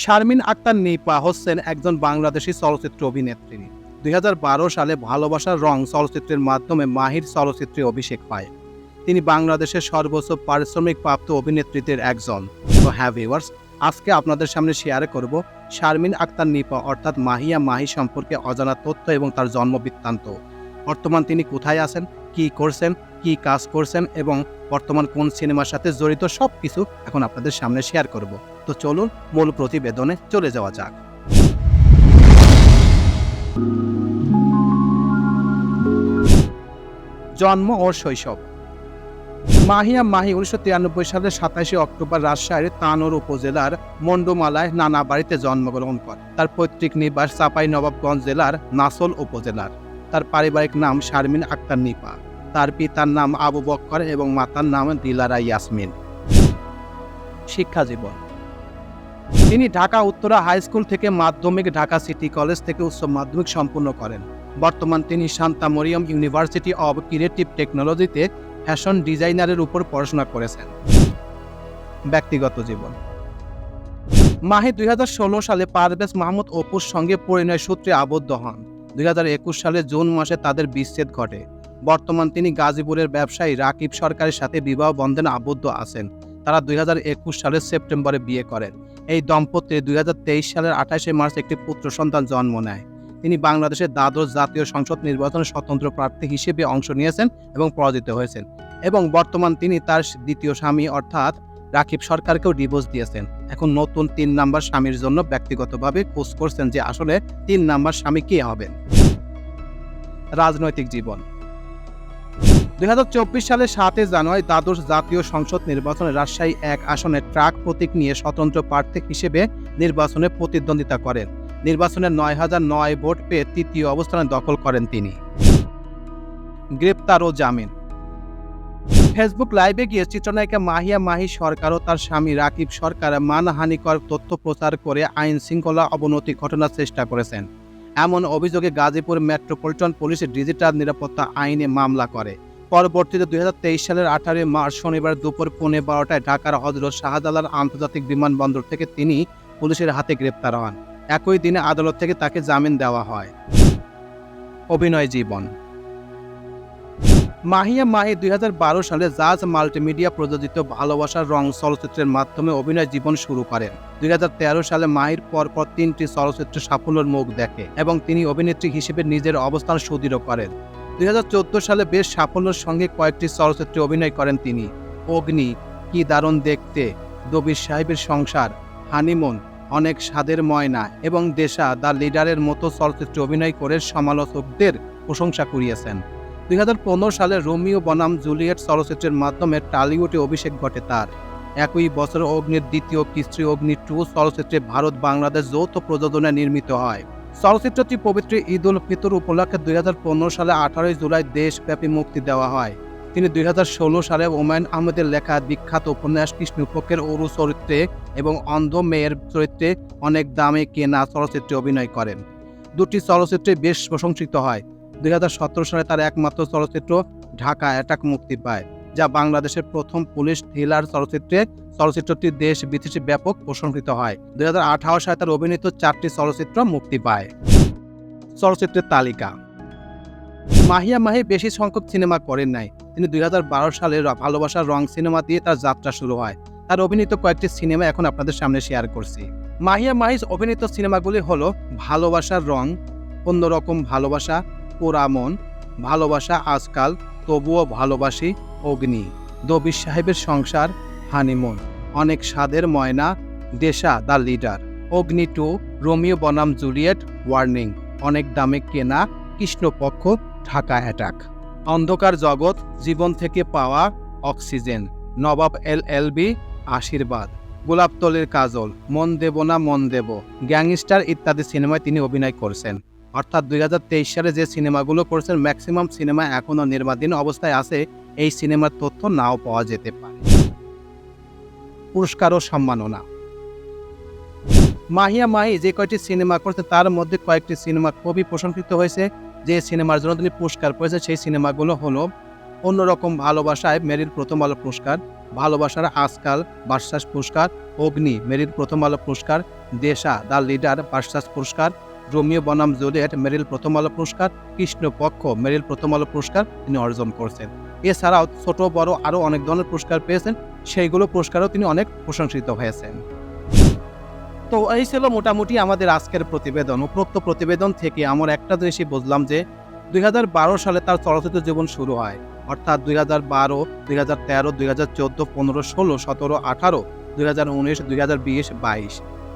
শারমিন আক্তার নিপা হচ্ছেন একজন বাংলাদেশি চলচ্চিত্র অভিনেত্রী। দুই হাজার বারো সালে ভালোবাসার রং চলচ্চিত্রের মাধ্যমে মাহির চলচ্চিত্রে অভিষেক পায়। তিনি বাংলাদেশের সর্বোচ্চ পারিশ্রমিক প্রাপ্ত অভিনেত্রীদের একজন। তো হ্যাভ ভিউয়ার্স আজকে আপনাদের সামনে শেয়ার করব শারমিন আক্তার নিপা অর্থাৎ মাহিয়া মাহি সম্পর্কে অজানা তথ্য এবং তার জন্ম বৃত্তান্ত। বর্তমান তিনি কোথায় আছেন, কি করছেন, কি কাজ করছেন এবং বর্তমান কোন সিনেমার সাথে জড়িত সব কিছু এখন আপনাদের সামনে শেয়ার করব। তো চলুন মূল প্রতিবেদনে চলে যাওয়া যাক। জন্ম ও শৈশব। মাহিয়া মাহি উনিশশো তিরানব্বই সালের সাতাশে অক্টোবর রাজশাহীর তানোর উপজেলার মন্ডমালায় নানা বাড়িতে জন্মগ্রহণ করে। তার পৈতৃক নিবাস চাপাই নবাবগঞ্জ জেলার নাসল উপজেলার। তার পারিবারিক নাম শারমিন আক্তার নিপা। তার পিতার নাম আবু বক্কর এবং মাতার নাম দিলারা ইয়াসমিন। শিক্ষা জীবন তিনি ঢাকা, উত্তরা হাই স্কুল থেকে মাধ্যমিক, ঢাকা সিটি কলেজ থেকে উচ্চ মাধ্যমিক সম্পূর্ণ করেন। বর্তমান তিনি Shanta Mariam university of creative টেকনোলজিতে ফ্যাশন ডিজাইনারের উপর পড়াশোনা করেছেন। ব্যক্তিগত জীবন। মাহি দুই হাজার ষোলো সালে পারভেজ মাহমুদ অপুর সঙ্গে পরিণয় সূত্রে আবদ্ধ হন। দুই হাজার একুশ সালে জুন মাসে তাদের বিচ্ছেদ ঘটে। বর্তমান তিনি গাজীপুরের ব্যবসায়ী রাকিব সরকারের সাথে বিবাহ বন্ধনে আবদ্ধ আছেন। তারা দুই হাজার একুশ সালের সেপ্টেম্বরে বিয়ে করেন। এই দম্পতি দুই হাজার তেইশ সালের আঠাশে মার্চ একটি পুত্র সন্তান জন্ম নেয়। তিনি বাংলাদেশের দ্বাদশ জাতীয় সংসদ নির্বাচনে স্বতন্ত্র প্রার্থী হিসেবে অংশ নিয়েছেন এবং পরাজিত হয়েছেন। এবং বর্তমান তিনি তার দ্বিতীয় স্বামী অর্থাৎ রাকিব সরকারকেও ডিভোর্স দিয়েছেন। এখন নতুন তিন নাম্বার স্বামীর জন্য ব্যক্তিগতভাবে খোঁজ করছেন যে আসলে তিন নাম্বার স্বামী কে হবেন। রাজনৈতিক জীবন। দুই সালের সাতই জানুয়ারি দ্বাদশ জাতীয় সংসদ নির্বাচনে রাজশাহী এক আসনে ট্রাক প্রতীক নিয়ে স্বতন্ত্র প্রার্থী হিসেবে নির্বাচনে প্রতিদ্বন্দ্বিতা করেন। নির্বাচনে নয় হাজার নয় ভোট পেয়ে তৃতীয় অবস্থানে দখল করেন তিনি। গ্রেপ্তার ও জামিন। ফেসবুক লাইভে গিয়ে চিত্রনায়িকা মাহিয়া মাহি সরকার ও তার স্বামী রাকিব সরকার মানহানিকর তথ্য প্রচার করে আইন শৃঙ্খলা অবনতি ঘটনার চেষ্টা করেছেন। এমন অভিযোগে গাজীপুর মেট্রোপলিটন পুলিশ ডিজিটাল নিরাপত্তা আইনে মামলা করে। পরবর্তীতে দুই হাজার তেইশ সালের আঠারোই মার্চ শনিবার দুপুর পৌনে বারোটায় ঢাকার হজরত শাহজালাল আন্তর্জাতিক বিমানবন্দর থেকে তিনি পুলিশের হাতে গ্রেপ্তার হন। একই দিনে আদালত থেকে তাকে জামিন দেওয়া হয়। অভিনয় জীবন। মাহিয়া মাহি দুই হাজার বারো সালে জাজ মাল্টিমিডিয়া প্রযোজিত ভালোবাসার রং চলচ্চিত্রের মাধ্যমে অভিনয় জীবন শুরু করেন। দুই হাজার তেরো সালে মাহির পরপর তিনটি চলচ্চিত্রে সাফল্যের মুখ দেখে এবং তিনি অভিনেত্রী হিসেবে নিজের অবস্থান সুদৃঢ় করেন। দুই হাজার চোদ্দ সালে বেশ সাফল্যের সঙ্গে কয়েকটি চলচ্চিত্রে অভিনয় করেন তিনি। অগ্নি, কি দারুণ দেখতে, দবির সাহেবের সংসার, হানিমুন, অনেক স্বাদের ময়না এবং দেশা দ্য লিডারের মতো চলচ্চিত্রে অভিনয় করে সমালোচকদের প্রশংসা কুড়িয়েছেন। দুই সালে রোমিও বনাম জুলিয়েট চলচ্চিত্রের মাধ্যমে টালিউডে অভিষেক ঘটে তার। একই বছর অগ্নির দ্বিতীয় কিস্ত্রী অগ্নি টু চলচ্চিত্রে ভারত বাংলাদেশ যৌথ প্রযোজনায় নির্মিত হয়। চলচ্চিত্রটি পবিত্র ঈদ উল ফিতর উপলক্ষে দুই হাজার পনেরো সালে আঠারোই জুলাই দেশব্যাপী মুক্তি দেওয়া হয়। তিনি দুই হাজার ষোলো সালে ওমায়ুন আহমেদের লেখা বিখ্যাত উপন্যাস কৃষ্ণপক্ষের অরু চরিত্রে এবং অন্ধ মেয়ের চরিত্রে অনেক দামে কেনা চলচ্চিত্রে অভিনয় করেন। দুটি চলচ্চিত্রে বেশ প্রশংসিত হয়। দুই হাজার সতেরো সালে তার একমাত্র চলচ্চিত্র ঢাকা অ্যাটাক মুক্তি পায়। যা বাংলাদেশের প্রথম পুলিশ থ্রিলার চলচ্চিত্রে, চলচ্চিত্রটি দেশ বিদেশে ব্যাপক প্রশংসিত হয়। দুই হাজার সালে তার অভিনীত চারটি চলচ্চিত্র মুক্তি পায়। চলচ্চিত্রের তালিকা। মাহিয়া মাহি বেশি সংখ্যক সিনেমা করেন নাই। তিনি দুই সালে ভালোবাসার রং সিনেমা দিয়ে তার যাত্রা শুরু হয়। তার অভিনীত কয়েকটি সিনেমা এখন আপনাদের সামনে শেয়ার করছি। মাহিয়া মাহিজ অভিনীত সিনেমাগুলি হলো ভালোবাসার রং, অন্যরকম ভালোবাসা, পোড়ামন, ভালোবাসা আজকাল তবুও ভালোবাসি অগ্নি। দবির সাহেবের সংসার, হানিমুন। অনেক স্বাদের Moyna, Desha the leader. Agni two, Romeo বনাম জুলিয়েট, ওয়ার্নিং। অনেক দামে কেনা, কৃষ্ণপক্ষ, ঢাকা অ্যাটাক। অন্ধকার জগৎ, জীবন থেকে পাওয়া অক্সিজেন। নবাব এল এল বি, আশীর্বাদ। গোলাপতলের কাজল, মন দেব না মন দেব। গ্যাংস্টার ইত্যাদি সিনেমায় তিনি অভিনয় করছেন। অর্থাৎ দুই হাজার তেইশ সালে যে সিনেমাগুলো করেছেন, ম্যাক্সিমাম সিনেমা এখনও নির্মাণাধীন অবস্থায় আছে, এই সিনেমার তথ্য নাও পাওয়া যেতে পারে। পুরস্কার ও সম্মাননা। মাহিয়া মাহি যে কয়টি সিনেমা করছে, তার মধ্যে কয়েকটি সিনেমা খুবই প্রশংসিত হয়েছে। যে সিনেমার জন্য তিনি পুরস্কার পেয়েছে সেই সিনেমাগুলো হলো অন্যরকম ভালোবাসায় মেরির প্রথম আলো পুরস্কার, ভালোবাসার আজকাল বার্সাস পুরস্কার, অগ্নি মেরির প্রথম আলো পুরস্কার, দেশা দ্য লিডার বার্সাস পুরস্কার রোমিও বনাম জুলিয়েট মেরিল প্রথম আলো পুরস্কার কৃষ্ণপক্ষ মেরিল প্রথম আলো পুরস্কার তিনি অর্জন করছেন। এছাড়াও ছোট, বড় আরও অনেক ধরনের পুরস্কার পেয়েছেন, সেইগুলো পুরস্কারও তিনি অনেক প্রশংসিত হয়েছেন। তো এই ছিল মোটামুটি আমাদের আজকের প্রতিবেদন। উপরোক্ত প্রতিবেদন থেকে আমার একটা জিনিসই বুঝলাম যে, দুই হাজার বারো সালে তার চলচ্চিত্র জীবন শুরু হয়। অর্থাৎ দুই হাজার বারো, দুই হাজার তেরো, দুই হাজার চোদ্দ, পনেরো, ষোলো, সতেরো, আঠারো, দুই হাজার উনিশ, দুই হাজার বিশ, বাইশ।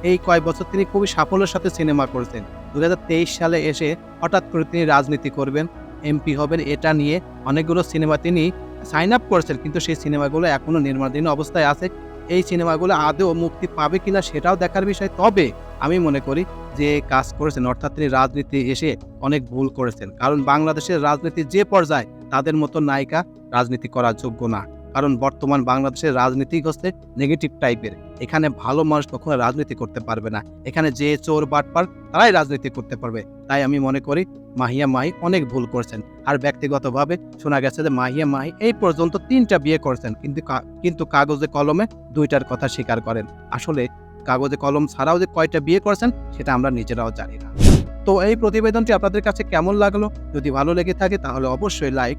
এই কয়েক বছর তিনি খুবই সাফল্যের সাথে সিনেমা করেছেন। দুই হাজার তেইশ সালে এসে হঠাৎ করে তিনি রাজনীতি করবেন, এমপি হবেন, এটা নিয়ে অনেকগুলো সিনেমা তিনি সাইন আপ করেছেন, কিন্তু সেই সিনেমাগুলো এখনও নির্মাণাধীন অবস্থায় আছে। এই সিনেমাগুলো আদৌ মুক্তি পাবে কিনা সেটাও দেখার বিষয়, তবে আমি মনে করি যে কাজ করেছেন, অর্থাৎ তিনি রাজনীতি এসে অনেক ভুল করেছেন। কারণ বাংলাদেশের রাজনীতি যে পর্যায়ে, তাদের মতো নায়িকা রাজনীতি করার যোগ্য না। কারণ বর্তমান বাংলাদেশের রাজনীতি হচ্ছে নেগেটিভ টাইপের এখানে ভালো মানুষ কখনো রাজনীতি করতে পারবে না। এখানে যে চোর বাটপার তারাই রাজনীতি করতে পারবে। তাই আমি মনে করি মাহিয়া মাহি অনেক ভুল করছেন। আর ব্যক্তিগতভাবে শোনা গেছে যে মাহিয়া মাহি এই পর্যন্ত তিনটা বিয়ে করেছেন, কিন্তু কিন্তু কাগজে কলমে দুইটার কথা স্বীকার করেন। আসলে কাগজে কলম ছাড়াও যে কয়টা বিয়ে করেছেন, সেটা আমরা নিজেরাও জানি না। তো এই প্রতিবেদনটি আপনাদের কাছে কেমন লাগল? যদি ভালো লেগে থাকে, তাহলে অবশ্যই লাইক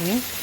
Okay.